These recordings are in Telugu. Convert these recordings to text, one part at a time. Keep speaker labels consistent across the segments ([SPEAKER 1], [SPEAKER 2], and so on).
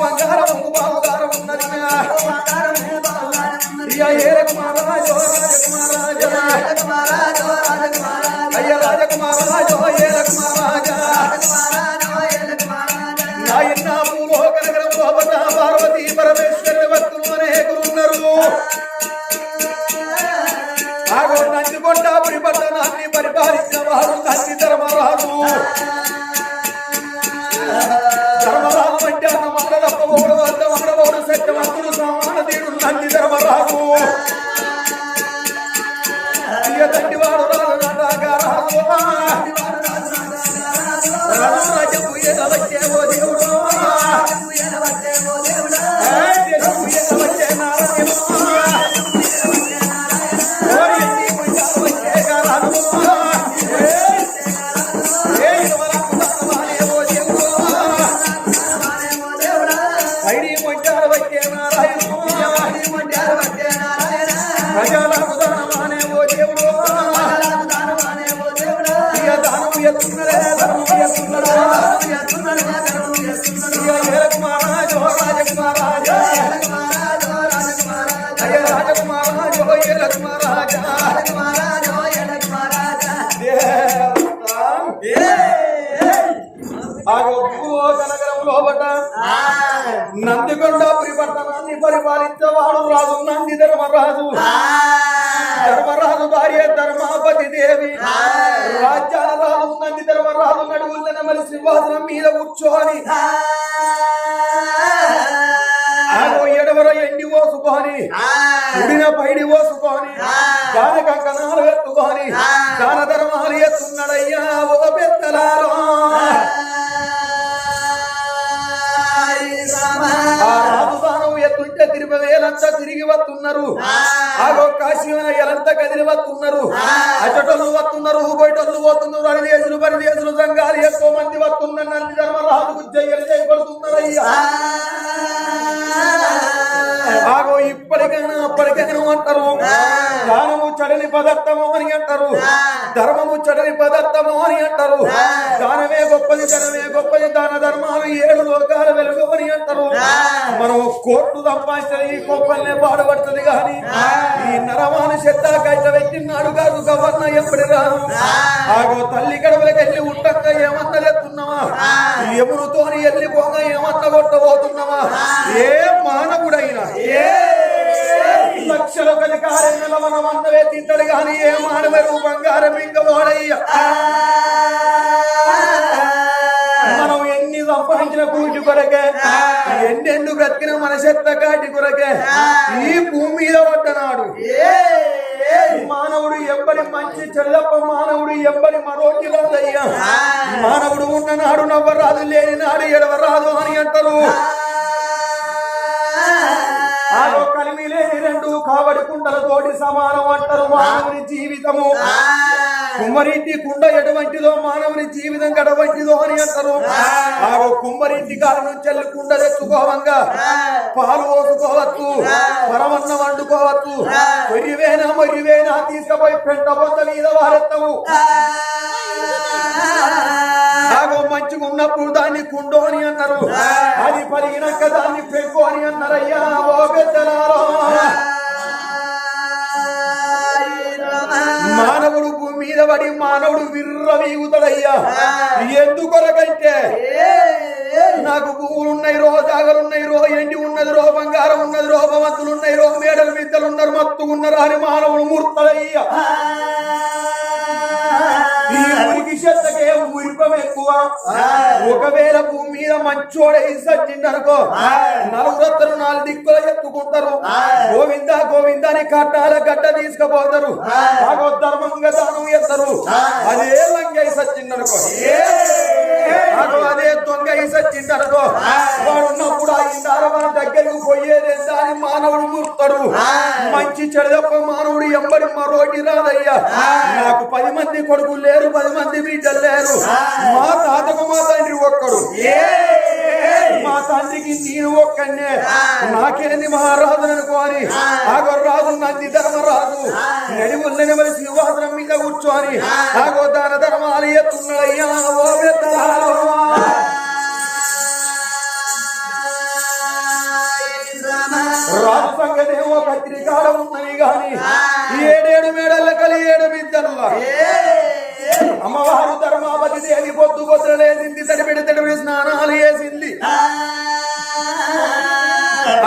[SPEAKER 1] బంగారం లోపట రాజు నంది ధర్మరాజు. ధర్మరాజు భార్య ధర్మాపతి దేవి. రాజ్యాల రాజు నంది ధర్మరాజు సింహాసనం మీద కూర్చోని. ఎడవర ఎండి ఓసుకొని. ఉడిన పైడి ఓసుకొని. దాని కంకణాలు దాన ధర్మాలు ఎత్తున్నాడయ్యా ఒక పెద్దలా. వస్తున్నారు ఆగో కాశీవన ఎలంతా కదిలి వస్తున్నారు అచ్చటోళ్ళు వస్తున్నారు బయటోళ్ళు పోతున్నారు అని దేశులు పని దేశులు సంఘాలు ఎక్కువ మంది వస్తున్నారు నంది ధర్మరాజుకు జయ్యలు చేయబడుతున్నారు అయ్యా ఆగో ఇప్పటికైనా అప్పటికైనా అంటారు. దానము చడని పదార్థము అని అంటారు. ధర్మము చడని పదార్థము అని అంటారు. దానమే గొప్పది ధనమే గొప్పది దాన ధర్మాలు ఏడు లోకాల వెలుగు అని అంటారు. మనం కోట్లు సంపాదించిన ఈ గొప్పలనే పాడుపడుతుంది కానీ ఈ నరమాను చెత్త కట్ట పెట్టినాడు కాదు గవర్న ఎప్పటి రాను ఆగో తల్లి గడవలకి వెళ్ళి ఉంటక్క ఏమన్నా లేకున్నావా ఎమురుతోని వెళ్ళిపోగా ఏమన్నా కొట్టబోతున్నావా ఏ మానవుడైనా ఏ. లక్షల కలికారెన్నెల మనం అన్నవే తింటాడు గాని ఏ మానవ బంగారం ఇంకా వాడయ్యా. మనం ఎన్ని సంపాదించిన పూజ కొరకే ఎన్నెండు బ్రతికిన మన చెత్త కాటి కొరకే ఈ భూమి మీద పడ్డనాడు మానవుడు ఎవ్వరి మంచి చెల్లప్ప మానవుడు ఎవ్వరి మరోటి రాదయ్యా మానవుడు ఉన్ననాడు నవ్వరాదు లేని కుండలతోటి సమానం అంటారు మానవుని జీవితము. కుమ్మరింటి కుండ ఎటువంటిదో మానవుని జీవితం గడవంటిదో అని అంటారు. ఆగో కుమ్మరింటి కాడ నుంచి వెళ్ళి కుండ తెచ్చుకోవంగా. పాలు పోసుకోవచ్చు పరమన్న వండుకోవచ్చు మొరివేనా మొరివేనా తీసుకుపోయి పెంట బొంద మీద వారెత్తవు మంచిగా ఉన్నప్పుడు దాన్ని కుండో అని అన్నారు అది పరిగినాక దాన్ని పెంకు అని అన్నారయ్యా ఓ పెద్దలారా. మానవుడు భూమి మీద పడి మానవుడు విర్ర వీగుతాడయ్యా ఎందుకొరకంటే నాకు పువ్వులు ఉన్నాయి రో జాగలు ఉన్నాయి రో ఎండి ఉన్నది రో బంగారం ఉన్నది రో భవంతులు ఉన్నాయి రో మేడలు విద్యలు ఉన్నారు మత్తు ఉన్నారు అని మానవుడు మూర్తడయ్యా ఒకవేళ భూమి మీద మంచోడ ఇసచ్చిందనుకో నలుగురత్తరు నాలుగు దిక్కుల ఎత్తుకుంటారు. గోవింద గోవింద అని కట్టాల గడ్డ తీసుకుపోతారు. ధర్మంగా దానం ఎత్తరు. అదే లంగ ఇసచ్చిందనుకో ఆగో అదే దొంగ ఇసచ్చిందనుకో వాడు ఉన్నప్పుడు ఆ ఇందార మన దగ్గరకు పోయేది ఎంత అని మానవుడు కూర్తాడు మంచి చెడదప్ప మానవుడు ఎంబడి మరోటి రాదయ్యా. నాకు పది మంది కొడుకులు లేరు పది మంది బిడ్డలు లేరు. మా తాతకు మా తండ్రి ఒక్కడు. ఏ మా తండ్రికి నేను ఒక్కనే నాకేంది మహారాజు అనుకోని ఆగో రాజు. నంది ధర్మరాజు నడిముల్లని మరి సింహాసనం మీద కూర్చొని ఆగో దాన ధర్మాలు ఎత్తున్నాడయ్యా ఓ. రాజు సంగతేమో ఉన్నది గాని ఏడేడు మేడల కలి ఏడు అమ్మవారు ధర్మావతి దేవి పొద్దు పొద్దులేసింది తడిపిడి తడిపిడి స్నానాలు వేసింది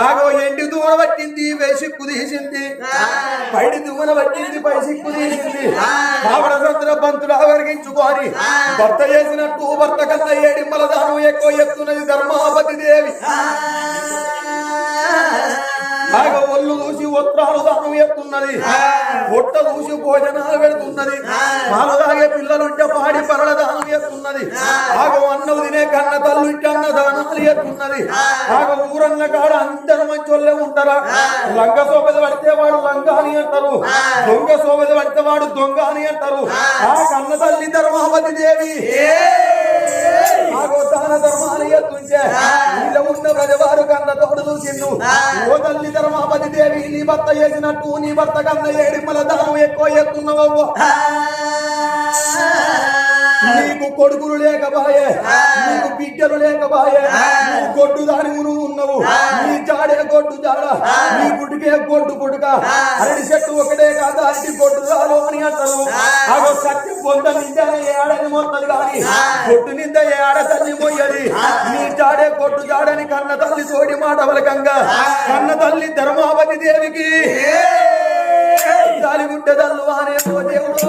[SPEAKER 1] ఆగో ఎండి దూన పట్టింది వేసిక్కు తీసింది. పైడి దువ్వన పట్టింది పై సిక్కు తీసింది. ఆవిడ సంతుల బంతులు ఆవరిగించుకొని భర్త చేసినట్టు భర్త కన్నా ఏడిమ్మల దానం ఎక్కువ ఎత్తున్నది ధర్మావతి దేవి. ఒళ్ళు చూసి ఉత్తరాలు దానం ఎత్తున్నది పొట్ట చూసి భోజనాలు పెడుతున్నది. పాలు తాగే పిల్లలుంటే పాడి పరల దానం ఎత్తున్నది ఆగ అన్నం తినే కన్న తల్లుంటే అన్న దానాలు ఎత్తున్నది ఆగ ఊరన్న కాడ అందరు మంచోళ్ళే ఉంటారా? లంగ సోపద పడితే వాడు లంగ అని అంటారు దొంగ సోపద పడితే వాడు దొంగ అని అంటారు ఆ కన్న తల్లి ధర్మావతి దేవి చూసిండు ఓ తల్లి ధర్మాపతి దేవి నీ భర్త చేసినట్టు నీ భర్త కన్న ఏడిమ్మల దానం ఎక్కువ ఎత్తున్నావవ్వ. నీకు కొడుకులు లేకబాయే నీకు బిడ్డలు లేకబాయే నువ్వు గొడ్డు దాని నువ్వు ఉన్నావు నీ జాడే గొడ్డు జాడ. నీ గుడ్డుకే గొడ్డు గుడ్డుక అరటి చెట్టు ఒకటే కాదు? అరటి గొడ్డు చాలు అని అంటారు. అగో సత్యం పొంద నింద ఏడని మొత్తది కానీ గొడ్డు నింద ఏడ తల్లి పోయేది నీ జాడే గొడ్డు జాడని కన్న తల్లి తోడి మాట వలకంగా కన్న తల్లి ధర్మావతి దేవికి. ఏ. జాలిగుంటె దల్లు అనే దేవుడు.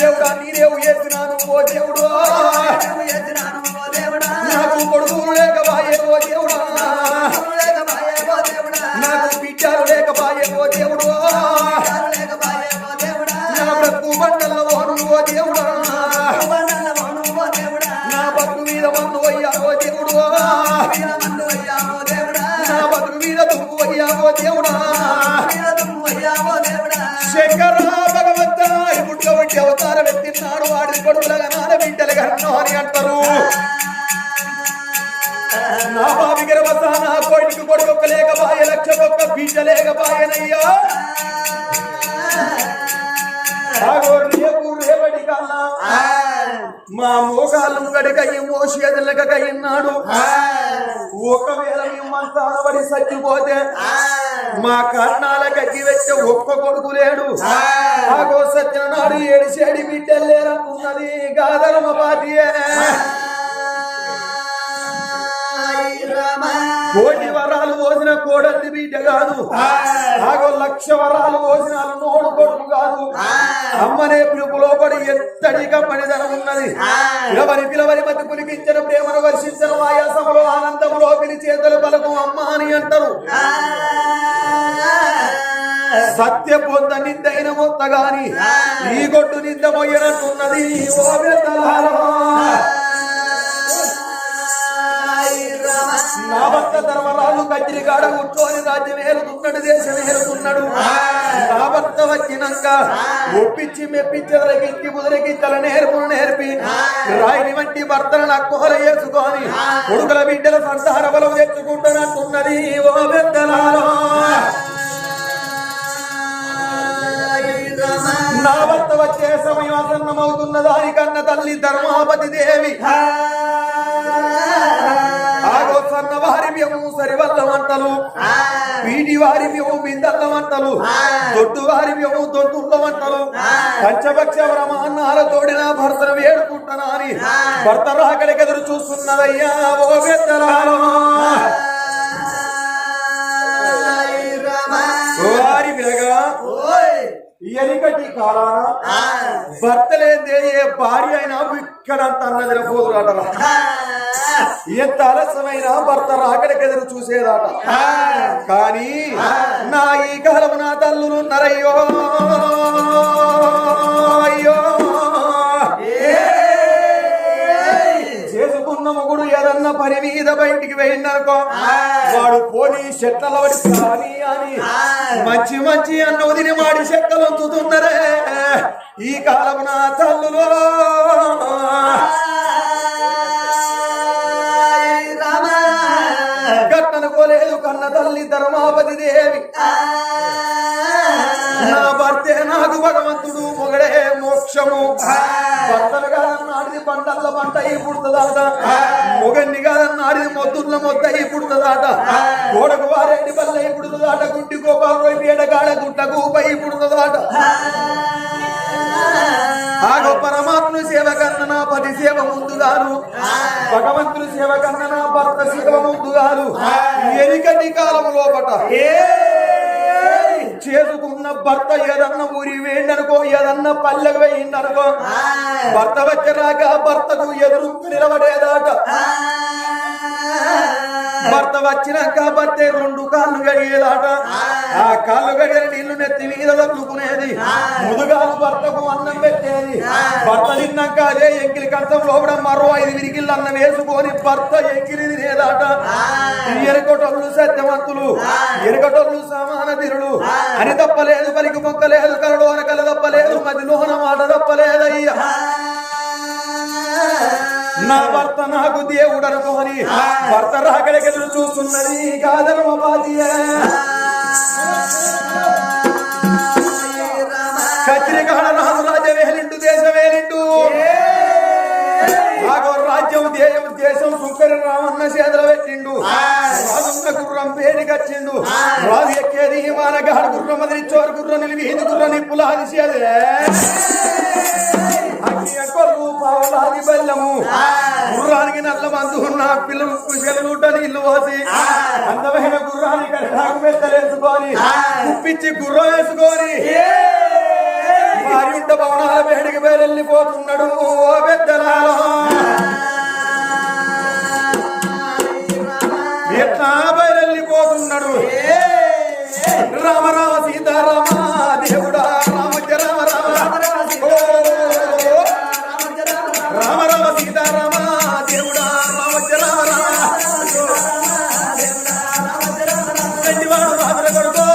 [SPEAKER 1] దేవుడా. నీరేవు చేసినాను ఓ దేవుడు. నాకు గడికయ్యి మోసేదలకయ్యిన్నాడు ఒకవేళ మేము మంచానబడి సచ్చిపోతే మా కర్ణాల గడ్డి వచ్చే ఒక్క కొడుకు లేడు. ఆగో సత్యనాడు ఏడిసేడి బిడ్డలు లేరనుకున్నది గాదరమ కోటి పోసిన కోడలి బిడ్డ కాదు. ఆగో లక్ష వరాలు పోసిన నోడు కొడుకు కాదు. అమ్మనే పిలుపులో పడి ఎత్తడి కమ్మడిదనం ఉన్నది. పిలవని పిలవని మతి పులికించిన ప్రేమను వర్షించిన ఆయాసములో ఆనందములో పిలిచేతలు పలుకు అమ్మ అని అంటారు. సత్య పొంద నిందైన మొత్త గాని ఈ గొడ్డు నింద మొయ్యనట్టున్నది ఓ నా భర్త ధర్మరాజు కచ్చిరి కాడ కూర్చొని రాజ్యం ఏలుతున్నాడు దేశం ఏలుతున్నాడు నా భర్త వచ్చినాక ఒప్పించి మెప్పించి ఎదరకించి కుదిరికి తల నేర్పును నేర్పి రాయిని వంటి భర్తను నక్కుహల వేసుకొని కొడుకుల బిడ్డల సంసార బలం తెచ్చుకుంటున్నట్టున్నది ఓ పెద్దలారా నా భర్త వచ్చే సమయం ఆసన్నమవుతున్న దానికన్న తల్లి ధర్మాపతి దేవి. సన్న వారి మేము సరివల్ల వంటలు వీటి వారి మేము బిందల్ల వంటలు దొడ్డు వారి మేము దొడ్డుల్ల వంటలు పంచపక్ష బ్రహ్మాన్నాల తోడిన భర్తను వేడుకుంటున్నా అని భర్త రాకడికి ఎదురు చూస్తున్నదయ్యా ఓ పెద్దలారా ఎలికటి కాలాన భర్త లేదే ఏ భార్య అయినా ఇక్కడ అన్నది పోదురాటరా ఎంత ఆలస్యమైన భర్త రాకడికి ఎదురు చూసేదాట. కానీ నా ఈ కాలం నా తల్లులు నరయ్యో. పని మీద బయటికి వెళ్ళిననుకో వాడు పోనీ చెట్ల పడి కానీ అని మంచి మంచి అన్న వదిలి వాడి చెక్కలు ఉంచుతున్నారే ఈ కాలం నా తల్లులో. కట్టనుకోలేదు కన్న తల్లి ధర్మాపతి దేవి. మోక్షము భర్తలు కాదన్నాడిది పంటల్ల పంట ఈ పుడుతుందాట మొగన్ని కాదన్నాడిది మొద్దుల మొద్ద ఈ పుడుతుందాట గోడకు వారెడ్డి బల్ల ఈ పుడుతుందాట గుడ్డి గోపాల పీడ కాడ గుట్టకు పై పుడుతుందాట ఆగో పరమాత్మ సేవ కన్న నా పది సేవ ముందుగాను భగవంతుని సేవ కన్న నా భర్త సేవ ముందుగాను ఎనికటి కాలం లోపట. చేసుకున్న భర్త ఏదన్నా ఊరి వేయండనుకో ఏదన్నా పల్లెకు వేయండనుకో భర్త వచ్చరాక భర్తకు ఎదురు నిలబడేదాట భర్త వచ్చినాక భర్త రెండు కాళ్ళు గడిగేదాట ఆ. కాళ్ళు గడిగిన నీళ్ళు నెత్తి మీద తగ్గుకునేది ముదుగాలు భర్తకు అన్నం పెట్టేది. భర్త తిన్నాక అదే ఎంకిలి కంచం లోపల మరో ఐదు విరిగిళ్ళు అన్నం వేసుకొని భర్త ఎంకిలి తినేదాట. ఎరగటోళ్ళు సత్యవంతులు. ఎరగటోళ్ళు సమాన తిరుడు అని తప్పలేదు పలికి మొక్కలేదు కరడు అనకల తప్పలేదు మదిలోన మాట తప్పలేదయ్యా నా భర్త నాకు దేవుడు అనుకోని భర్త రాకడికి ఎదురు చూస్తున్నది బాధ్యే కత్తిరికాడ రాజు రాజ వేలిండు దేశ వేలిండు. ఆగో రాజ్యం దేశం దేశం సుంకరి రామన్న చేతుల పెట్టిండు. రాజున్న గుర్రం పేరు కచ్చిండు రాజు ఎక్కేది మానగాడు గుర్రం అదిరిచ్చోరు గుర్రం వీధి వీధి గుర్ర నిప్పులు అగ్ని బెల్లము గుర్రానికి నల్ల మందు ఉన్న పిల్లలు పిల్లలుంటని ఇల్లు పోసి అందమైన గుర్రాన్ని కడతాకు మెత్తలేసుకొని కుప్పించి గుర్రం వేసుకొని వారి ఉంట భవనాల వేడికి వెళ్ళిపోతున్నాడు ఓ పెద్దలాలో ఎట్లా బయలుపోతున్నాడు రామ రామ సీతారామ దేవుడా రామచ రామ రామ gonna go.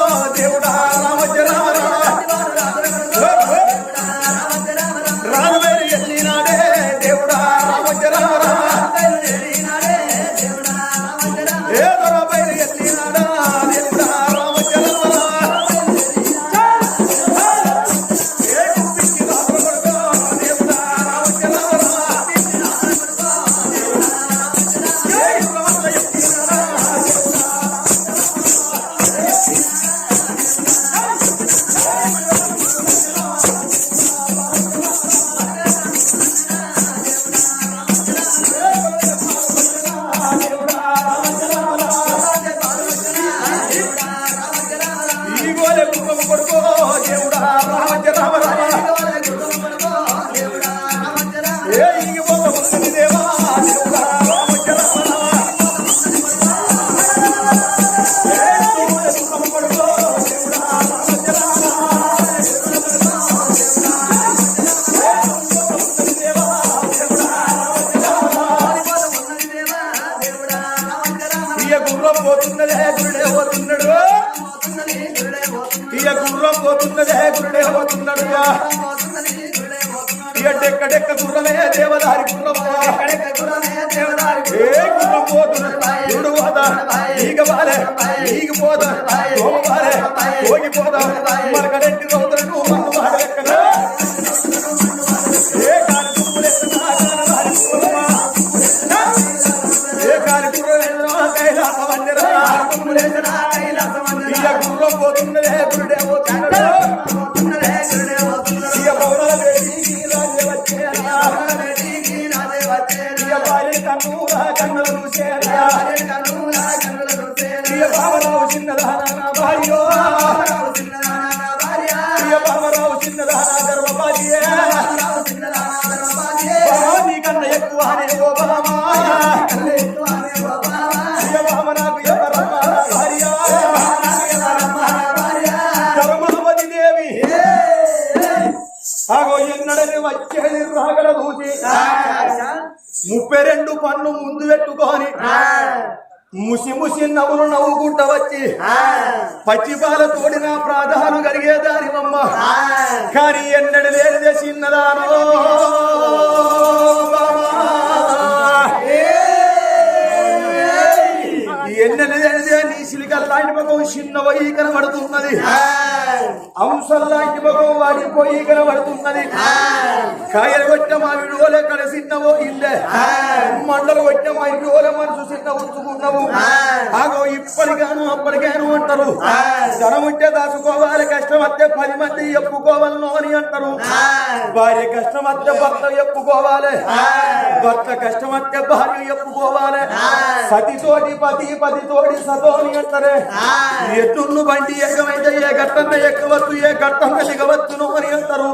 [SPEAKER 1] రెండు పన్ను ముందు పెట్టుకొని ముసి ముసి నవ్వులు నవ్వుకుంటా వచ్చి పచ్చిపాల తోడిన ప్రాధాలు కలిగేదాని మమ్మ కానీ ఎన్నడు లేనిదే చిన్నదానో. లాంటి ముఖం చిన్నవయ్యి కనబడుతున్నది అంశం లాంటి ముఖం వాడిపోయి కనబడుతున్నది కాయలు కొట్టిన మా విడువలే కడ చిన్నవో ఇల్లే. మండలు కొట్టిన మా విడువల మనసు చిన్న ఉంచుకున్నావు ఆగో ఇప్పటికాను అప్పటిగాను అంటారు. ధనం ఉంటే దాచుకోవాలి కష్టం వస్తే పది మంది ఎప్పుకోవాలను అని అంటారు. భార్య కష్టం వస్తే భర్త ఎప్పుకోవాలి భర్త కష్టం వస్తే భార్య ఎప్పుకోవాలి సతితోటి పతి పతితోటి సతోని అంటారే. ఎత్తును బండి ఎగమైతే ఏ గట్టన్న ఎక్కవచ్చు ఏ గట్టన్న దిగవచ్చును అని అంటారు.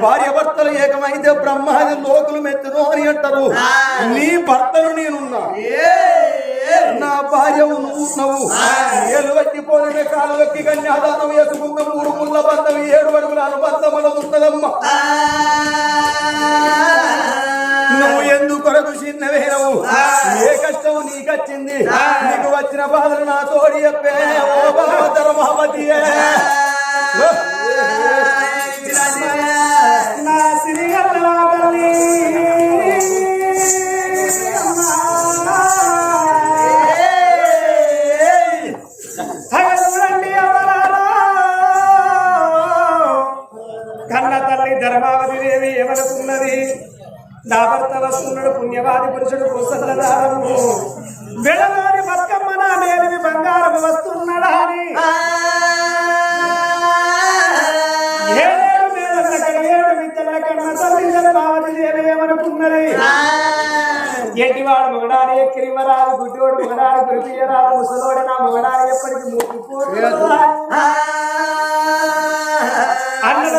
[SPEAKER 1] భార్య భర్తలు ఏకమైతే బ్రహ్మాది లోకులు మెచ్చును అని అంటారు. నీ భర్తను నేనున్నా. నా భార్యవు నువ్వు నువ్వు ఏలు వచ్చి పోలిన కాలు వెక్కి కన్యాదానం వేసుకున్న మూడు ముళ్ళ బంధం ఏడు అడుగుల అనుబంధముల ఉన్నదమ్మ. నీకొచ్చింది నీకు వచ్చిన బాధలు నా తోడి చెప్పే. ఓ బాబా ధర్మావతియే
[SPEAKER 2] నా హగలురండి అవలారా. కన్న తల్లి ధర్మావతి బెడలోని బతుకమ్మ నా మేలిమి బంగారపు వస్తున్నడా అని. ఏడు విద్యల కన్న తల్లిదల బావది లేవేమనుకున్నది ఎట్టివాడు మొగడాలి ఎక్కిరివరాలు గుడ్డోడు మొగడాలి గురిపియరాలు ముసలోడు నా మొగడాలి ఎప్పటికీ మూడు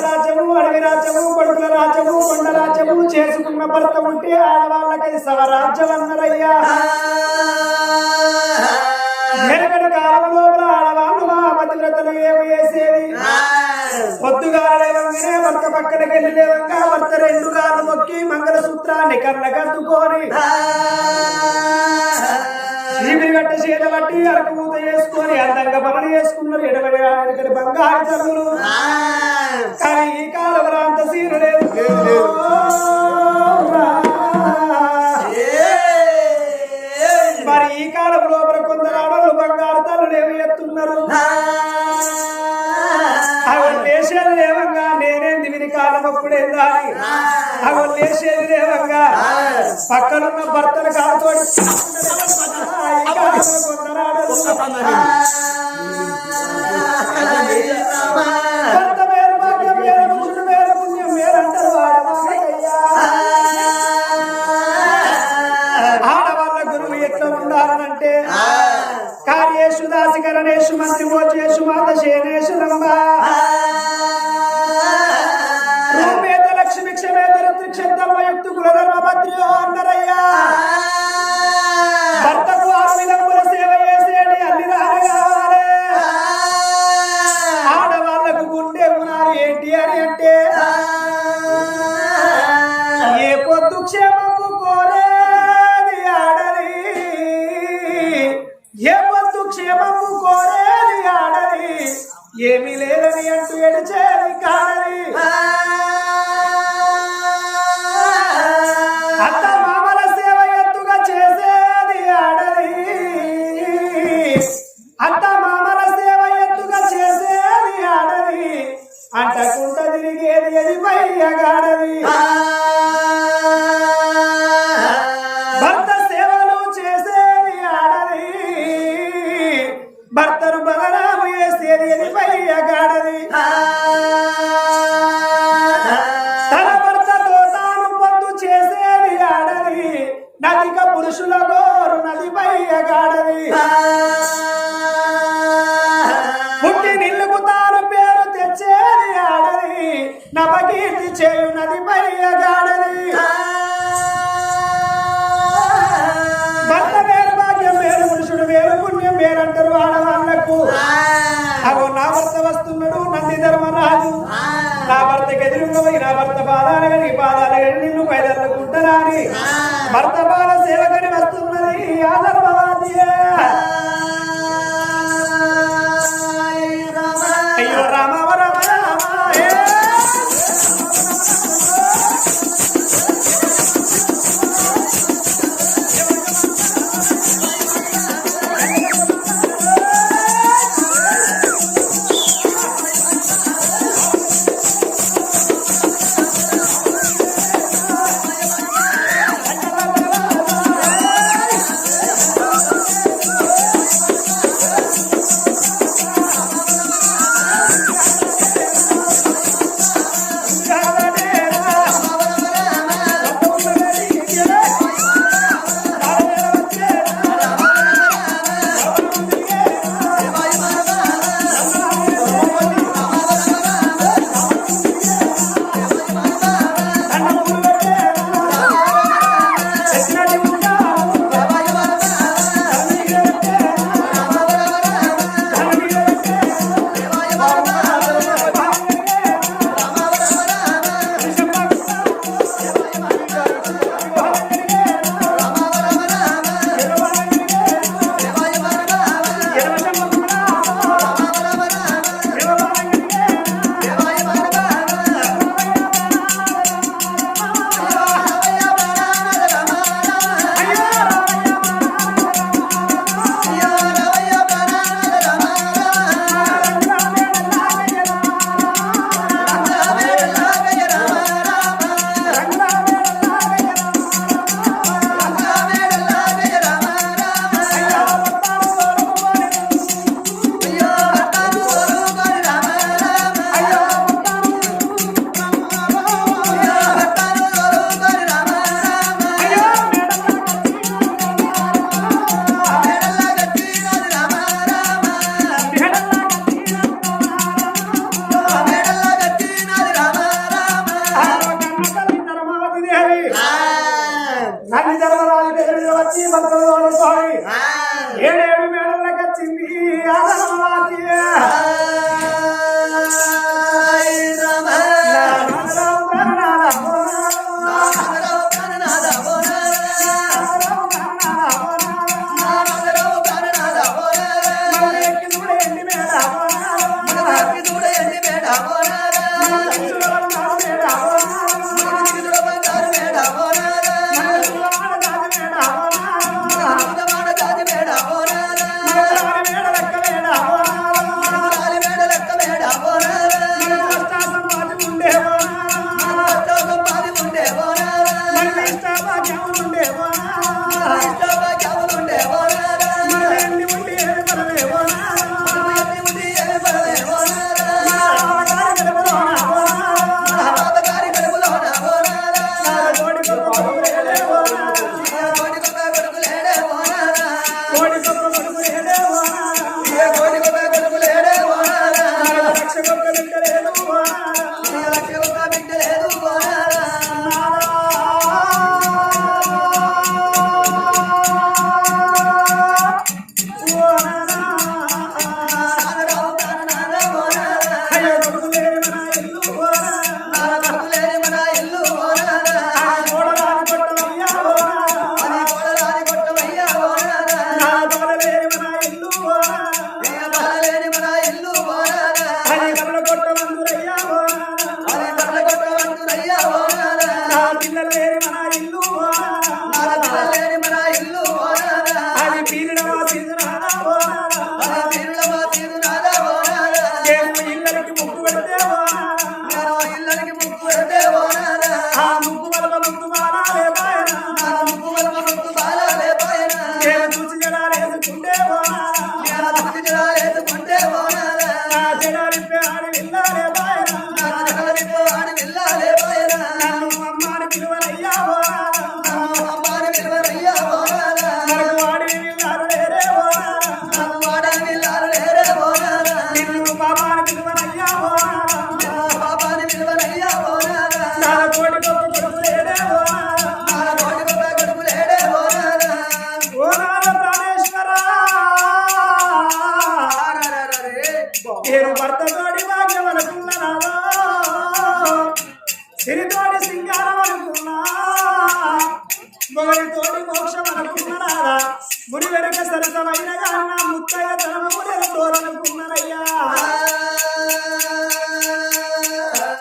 [SPEAKER 2] రాజ్యము అడవి రాజ్యము బడుగుల రాజ్యము కొండ రాజ్యము చేసుకున్న భర్త ఉంటే ఆడవాళ్ళకై సవరాజ్యం అన్నరయ్యా మొత్తాన్ని కర్రగద్దుకొని. చీమిడి అరకు చేసుకొని అందంగా బమలు చేసుకున్నారు. ఎడబడి బంగారు తల్లులు కానీ ఈ కాలంలో అంత సీరు లేదు. చేసేది లేవంగా పక్కనున్న భర్తలు కాదు కార్యేషు దాసికరణేషు మంత్రి ఓచేషు మాత శేనేషు రంభ. లేదని అంటూ ఎడిచేది కాళీ